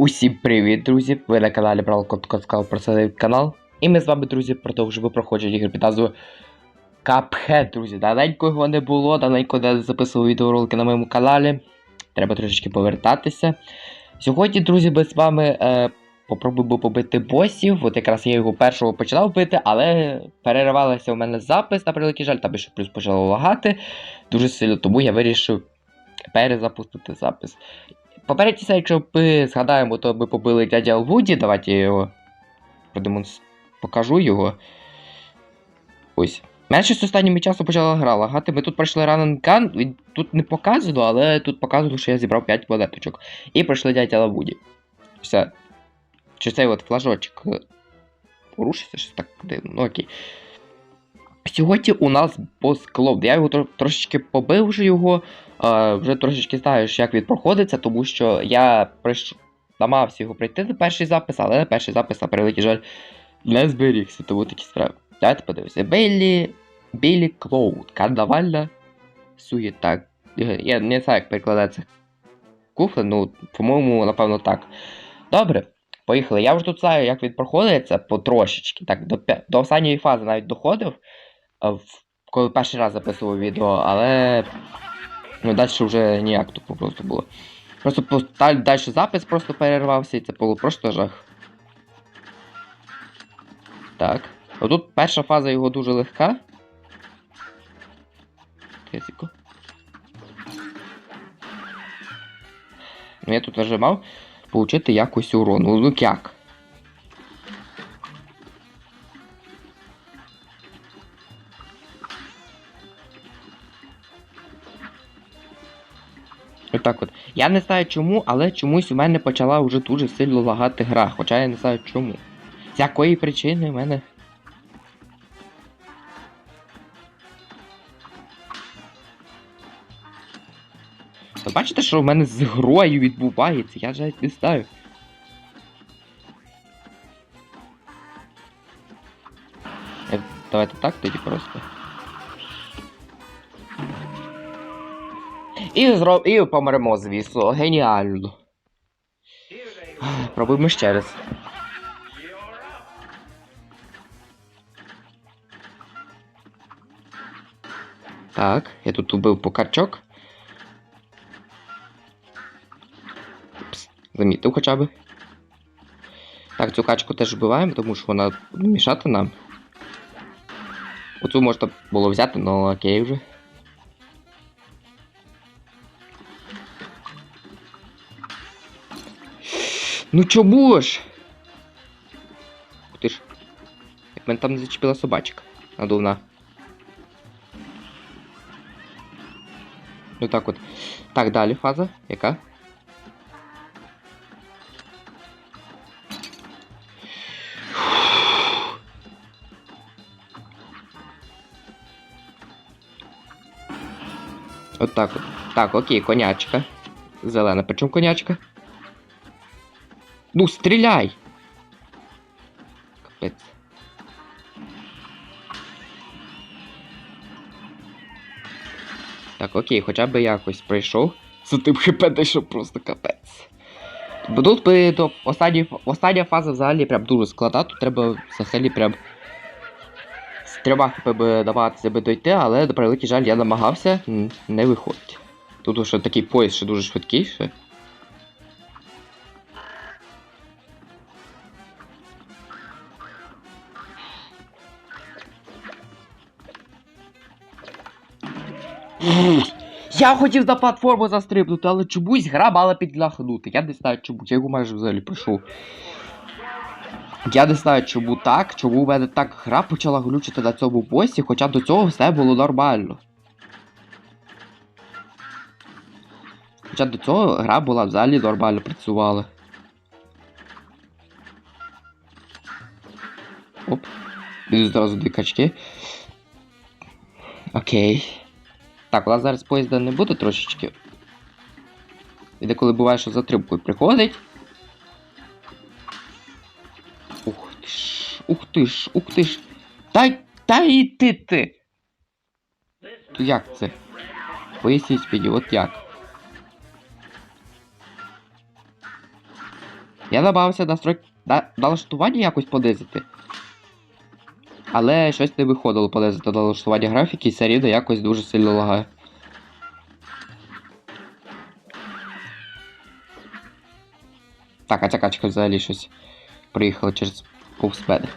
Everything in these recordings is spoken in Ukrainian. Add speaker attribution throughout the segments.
Speaker 1: Усім привіт, друзі! Ви на каналі Брал Коткоскал про цей канал. І ми з вами, друзі, продовжуємо проходження ігри під назвою Cuphead, друзі. Давненько його не було, давненько не записував відеоролики на моєму каналі. Треба трошечки повертатися. Сьогодні, друзі, ми з вами е, попробуємо побити босів. От якраз я його першого починав бити, але переривалася у мене запис, на превеликий жаль, там ще плюс почало лагати дуже сильно, тому я вирішив перезапустити запис. Попередній серії, якщо ми згадаємо, то ми побили дядя Вуді. Давайте я його продемонс... покажу його. Ось. Мене щось останнім часом почала гра лагати. Ми тут пройшли Run тут не показано, але тут показано, що я зібрав 5 монеточок. І пройшли дядя Вуді. Все. Чи цей от флажочок е, порушиться щось так дивно. Ну окей. Сьогодні у нас бос Клоун. Я його тро- трошечки побив вже його. Е, вже трошечки знаю, як він проходиться, тому що я прийш... намагався його пройти на перший запис, але на перший запис, на превеликий жаль, не зберігся, тому такі справи. Давайте подивимося. Біллі. Біллі Клоуд. Карнавальна суєта. Е, Я не знаю, як перекладається куфли, ну, по-моєму, напевно, так. Добре, поїхали. Я вже тут знаю, як він проходиться потрошечки. Так, до, до останньої фази навіть доходив, коли перший раз записував відео, але Ну, далі вже ніяк тупо просто було. Просто далі запис просто перервався, і це було просто жах. Так. Отут перша фаза його дуже легка. Тисіку. Ну, я тут нажимав получити якось урон. Ну, як? Отак от. Я не знаю чому, але чомусь у мене почала вже дуже сильно лагати гра, хоча я не знаю чому. З якої причини в мене. Ви бачите, що в мене з грою відбувається? Я ж не знаю. Е, Давайте так тоді просто. І зроб... І помремо, звісно. Геніально. Пробуємо ще раз. Так, я тут убив покарчок. Пс, замітив хоча б. Так, цю качку теж вбиваємо, тому що вона мішати нам. Оцю можна було взяти, але окей вже. Ну чому ж? Ух ти ж. Як мене там не зачепила собачка. Надувна. Ну так от. Так, далі фаза. Яка? От так от. Так, окей, конячка. Зелена. Причому конячка? Ну, стріляй! Капець. Так, окей, хоча б якось пройшов. З тим хп дійшов просто капець. Бо тут би до останньої, остання фаза взагалі прям дуже складна, тут треба взагалі прям з трьома хп би намагатися би дойти, але до превеликий жаль я намагався, не виходить. Тут уже такий поїзд ще дуже швидкий. Я хотів на платформу застрибнути, але чомусь гра мала підлахнути. Я не знаю чому, я його майже взагалі пройшов. Я не знаю, чому так, чому в мене так гра почала глючити на цьому босі, хоча до цього все було нормально. Хоча до цього гра була взагалі нормально працювала. Оп. Мінус одразу дві качки. Окей. Так, у нас зараз поїзда не буде трошечки. І деколи буває, що затримкою приходить. Ух ти ж, ух ти ж, ух ти ж. Та, та і ти ти. То як це? Поясніть мені, от як. Я намагався настрой... на... налаштування якось понизити. Але щось не виходило понизити налаштування графіки, і все рівно якось дуже сильно лагає. Так, а ця качка взагалі щось приїхала через повз мене.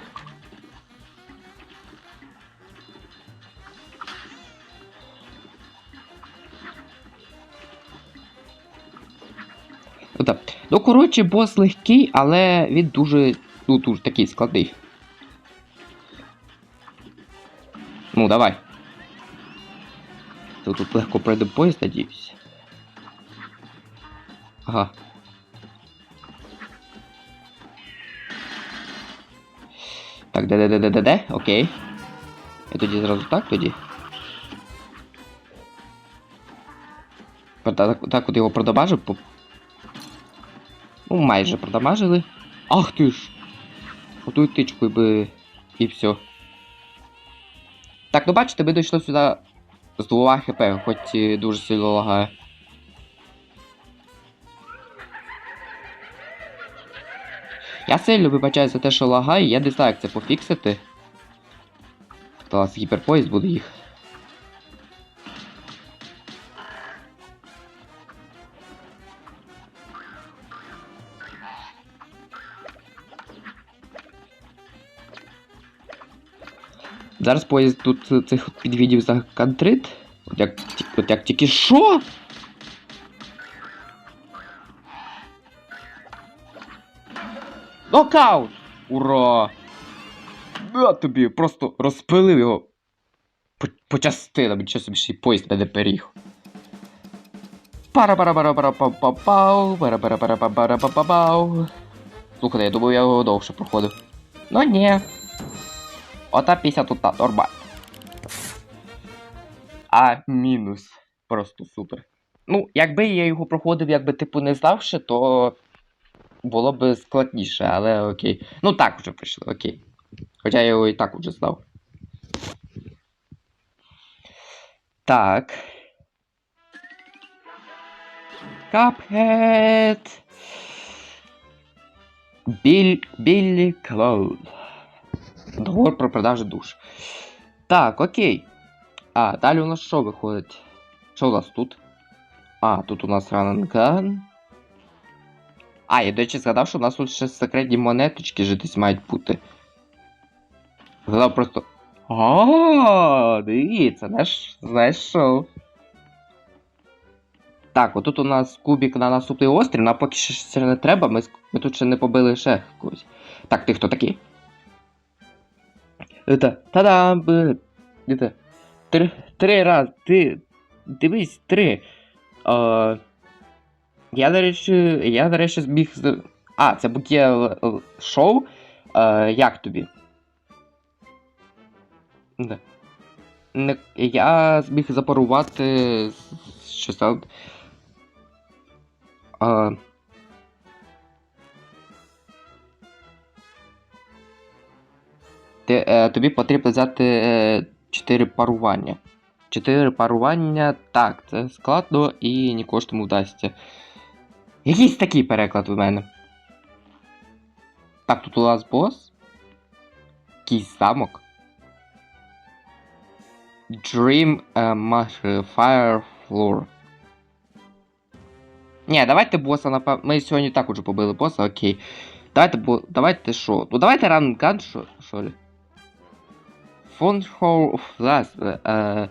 Speaker 1: Ну, ну коротше, бос легкий, але він дуже, ну, дуже такий складний. Ну, давай. Тут, тут легко пройде поїзд, надіюсь. Ага. Так, де, де, де, де, де, де? Окей. Я тоді зразу так тоді. Так, так, от його продамажив. Ну, майже продамажили. Ах ти ж! Отою тичкою би. І все. Так, ну бачите, ми дійшли сюди з 2 хп, хоч і дуже сильно лагає. Я сильно вибачаю за те, що лагає, я не знаю, як це пофіксити. Нас гіперпоїзд буде їх. Зараз поїзд тут цих підвідів закантрит. От як, от як тільки що? Нокаут! Ура! Я тобі просто розпилив його по, по частинам, нічого собі ще й поїзд мене періг. пара пара пара пара па па пау пара пара пара па пара па па пау Слухайте, я думаю, я його довше проходив. Ну ні. Ота 50 тут нормально. А мінус. Просто супер. Ну, якби я його проходив, якби типу не знавши, то було б складніше, але окей. Ну так вже прийшло, окей. Хоча я його і так уже знав. Так. Капхед. Біль... Біллі Клоуд. Договор про продажу душ. Так, окей. А, далі у нас що виходить? Що у нас тут? А, тут у нас рананган. А, я до речі згадав, що у нас тут ще секретні монеточки же десь мають бути. Згадав просто. А, дивіться, знаєш, знайшов. Так, отут у нас кубик на наступний острів, нам поки що не треба, ми, ми тут ще не побили ще когось. Так, ти хто такий? Это, та-дам! Это, три, три раз, ти, дивись, три. А, я, речі, я, речі, зміг. А, це буке шоу. А, як тобі? Не, я зміг запарувати що. А, ти, е, тобі потрібно взяти е, 4 парування. 4 парування, так, це складно і не кожному вдасться. Якийсь такий переклад у мене. Так, тут у нас бос. Якийсь замок. Dream uh, Fire Floor. Ні, давайте боса напевно. Ми сьогодні так уже побили боса, окей. Давайте бо. Давайте що? Ну давайте ранган, що, що ли? Фонхоу Флас. Е,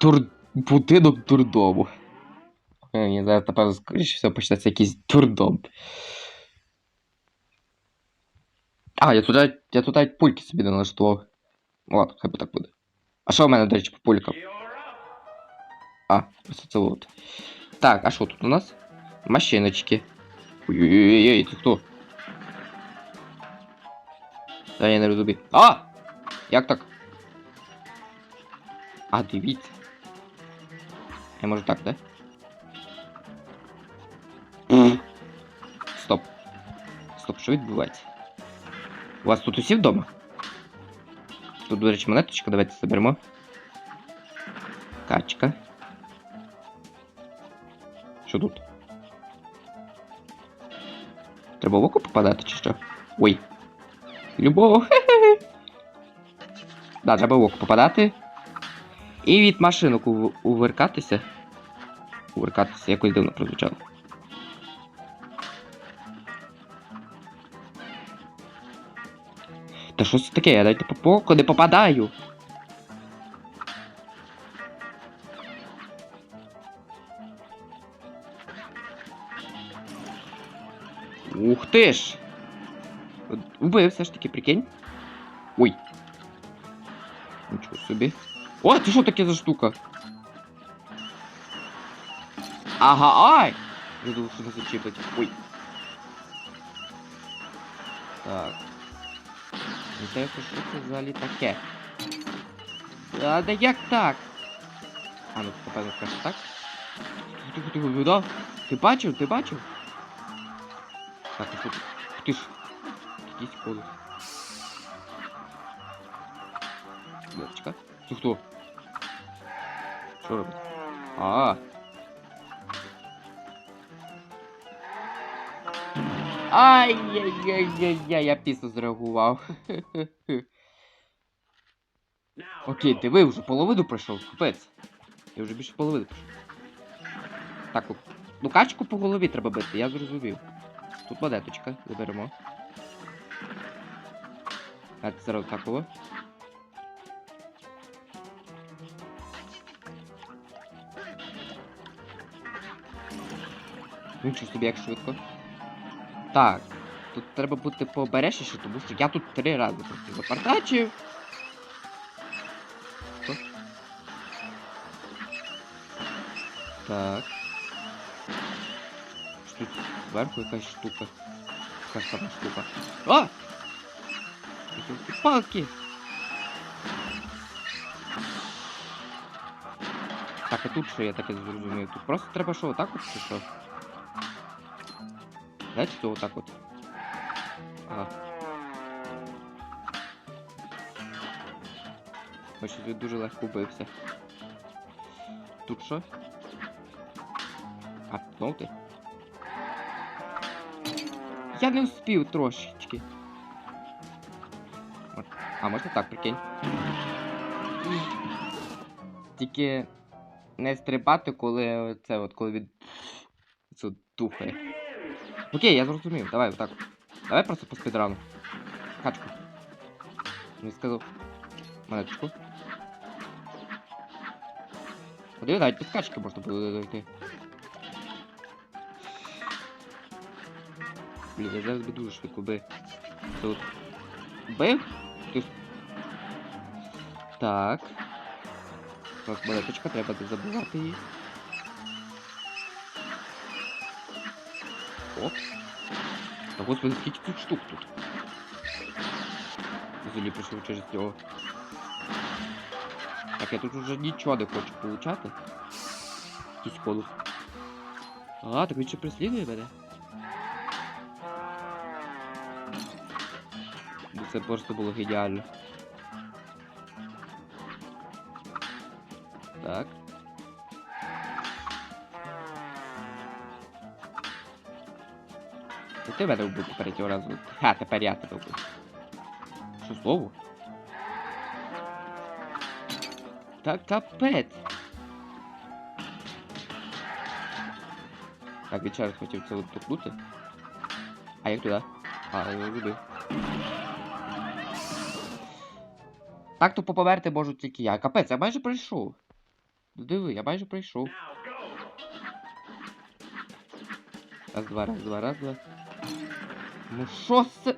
Speaker 1: тур... Будинок дурдому. Е, Ні, зараз, напевно, скоріше все почнеться якийсь дурдом. А, я туди, я туди пульки собі не налаштував. Ну, Ладно, хай би так буде. А що в мене, до речі, по пулькам? А, ось це от. Так, а що тут у нас? Машиночки. Ой-ой-ой, це хто? Та я не розумію. А! Як так? А, дивіться. Я можу так, да? Стоп. Стоп, що відбувається? У вас тут усі вдома? Тут, до речі, монеточка, давайте заберемо. Качка. Що тут? Треба в око попадати чи що? Ой. Любов. Да, треба в око попадати. І від машинок ув- уверкатися. Уверкатися, якось дивно прозвучало. Та що це таке? Я дайте по око не попадаю. Ух ти ж! Убив все ж таки, прикинь. Ой. Собі. О, це що таке за штука? Ага, ай! Я думав, що не зачіпить. Ой. Так. Інтересно, що це взагалі таке? А, да як так? А, ну, напевно, скажеш так? Тихо, тихо, да? Ти бачив? Ти бачив? Так, а тут? Ти ж. Якийсь колос. Це хто? Що робить? А. Ай-яй-яй-яй-яй, я пісно зреагував. Окей, ти ви вже половину пройшов, капець. Я вже більше половини пройшов. Так, ну, ну качку по голові треба бити, я зрозумів. Тут монеточка, заберемо. А це зараз такого. Нічого собі як швидко. Так. Тут треба бути пообережніше, тому що я тут три рази просто запартачив. Так. Що тут зверху якась штука. Якась сама штука. А! Які Палки! Так, а тут що я таке зрозумів? Тут просто треба що, отак от чи що? То отак от. Ага. Я дуже легко бився. Тут що? А, знову ти? Я не успів трошечки. А, можна так, прикинь. Тільки не стрибати, коли це от, коли від... Це тухає. Окей, я зрозумів. Давай, отак. Давай просто по спідрану. Качку. Не сказав. Монеточку. Подиви, навіть без качки можна буде дойти. Блін, я зараз би дуже швидко би. Тут. Бив? Ти... Так. Так, монеточка, треба не забувати її. Оп. Та господи, скільки тут штук тут. Взагалі прийшов через цього. Так, я тут уже нічого не хочу получати. Якийсь колос. А, так він ще преслідує мене. Це просто було геніально. Ти мене вбив попереднього разу. Ха, тепер я тебе вбив. Що слово? Та капець. Так, раз хотів це от тукнути. А як туди? А, його. Так то поповерти можу тільки я. Капець, я майже пройшов. Ну диви, я майже пройшов. Раз, два, раз, два, раз, два. Ну що це?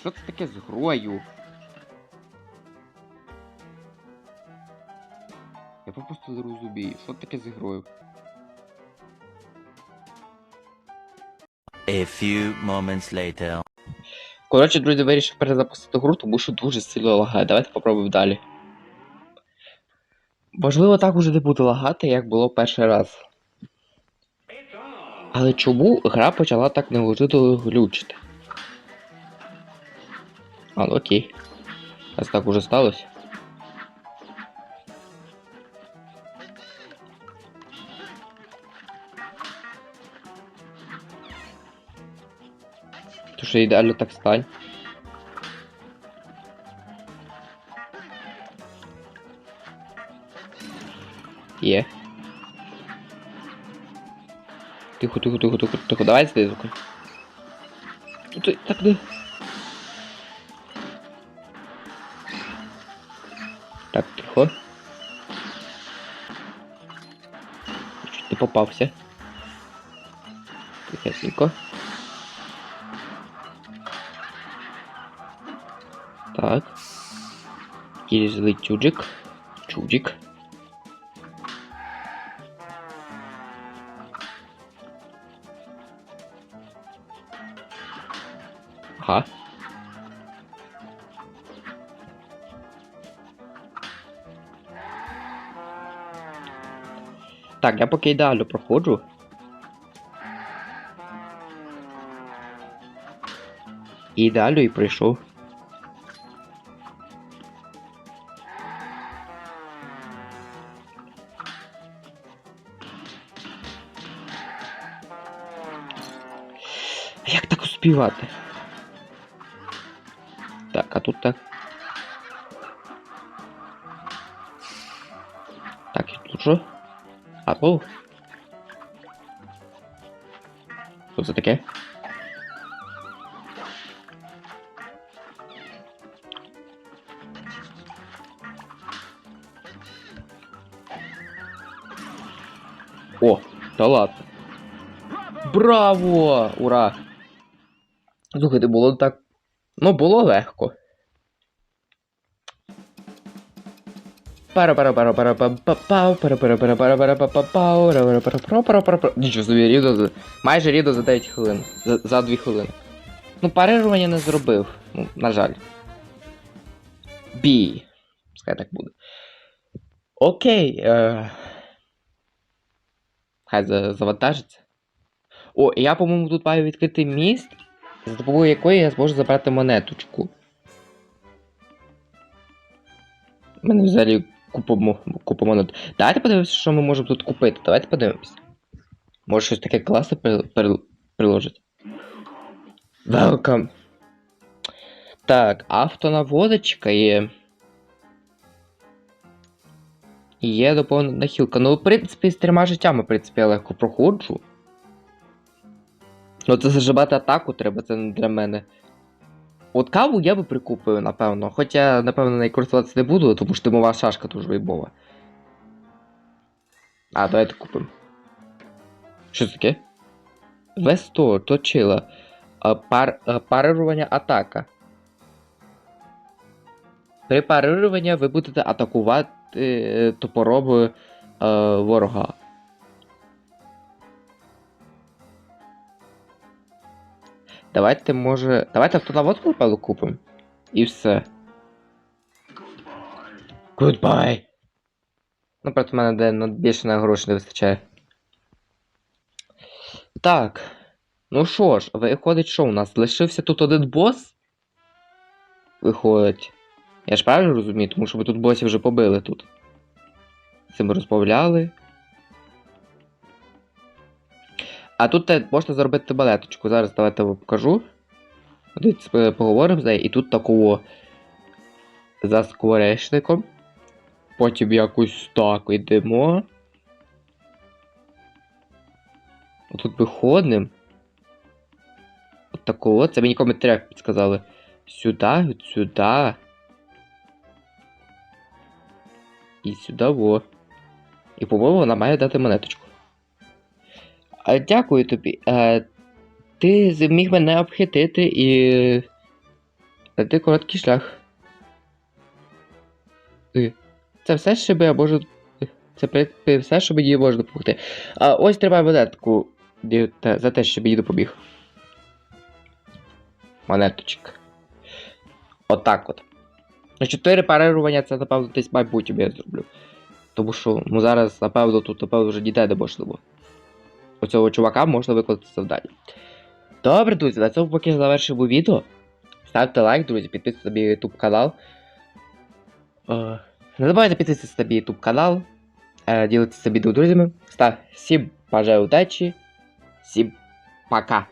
Speaker 1: Що це таке з грою? Я просто не розумію, що таке з грою?
Speaker 2: A few moments later.
Speaker 1: Коротше, друзі, вирішив перезапустити гру, тому що дуже сильно лагає. Давайте попробуємо далі. Важливо так уже не буде лагати, як було перший раз. Але чому гра почала так неожиданно глючити? Але ну, окей. Раз так уже сталося. Тож ідеально так стань. Є. Тихо, тихо, тихо, тихо, тихо. Давай звуки. Тут, так де. Так, тихо. Чуть не попався. Тихесенько. Так. Є злий чуджик. Чуджик. Ага. Так, я поки ідеально проходжу. І ідеально і прийшов. Як так успівати? Тут так. Так, і тут що? Алло? Що це таке? О, та ладно. Браво! Ура! Слухайте, було так. Ну, було легко. Нічого собі, рівно. Майже рівно за 9 хвилин. За, за 2 хвилини. Ну, парирування не зробив. Ну, на жаль. Бі. Пускай так буде. Окей. Е... Хай за- завантажиться. О, я, по-моєму, тут маю відкрити міст, за допомогою якої я зможу забрати монеточку. У мене взагалі купа, мо- купа. Давайте подивимося, що ми можемо тут купити. Давайте подивимося. Може щось таке класне при, при, приложить. Welcome. Так, автонаводочка є. Є доповнена хілка. Ну, в принципі, з трьома життями, в принципі, я легко проходжу. Ну, це зажимати атаку треба, це не для мене. От каву я би прикупив, напевно. Хоча, напевно, нею користуватися не буду, тому що димова шашка дуже вайбова. А, давайте купимо. Що це таке? В100, точила. Пар, парирування атака. При парируванні ви будете атакувати е, топором е, ворога. Давайте, може. Давайте автонаводку, напевно, купимо. І все. Goodbye. Ну, проти мене де більше на гроші не вистачає. Так. Ну що ж, виходить, що у нас? Лишився тут один бос? Виходить. Я ж правильно розумію, тому що ми тут босів вже побили тут. З цим розмовляли. А тут можна зробити балеточку. Зараз давайте вам покажу. Поговоримо з нею. І тут такого за скворечником. Потім якось так йдемо. Тут виходимо. От такого. Це мені коментарях підказали. Сюди, от сюди. І сюди во. І, по-моєму, вона має дати монеточку. А, дякую тобі. А, ти зміг мене обхитити і. Дати короткий шлях. Е, Це все, що я можу. Це все, що мені може допомогти. А ось тримай монетку за те, що мені допоміг. Монеточка. Отак от. На 4 парирування це, напевно, десь в майбутньому я зроблю. Тому що ну, зараз, напевно, тут, напевно, вже ніде не можливо. У цього чувака можна виконати завдання. Добре, друзі, на цьому поки завершимо відео. Ставте лайк, друзі, підписуйтесь на мій YouTube канал. Е, Не забувайте підписатися на мій YouTube канал. Е, Ділитися відео друзями. Став всім бажаю удачі. Всім пока.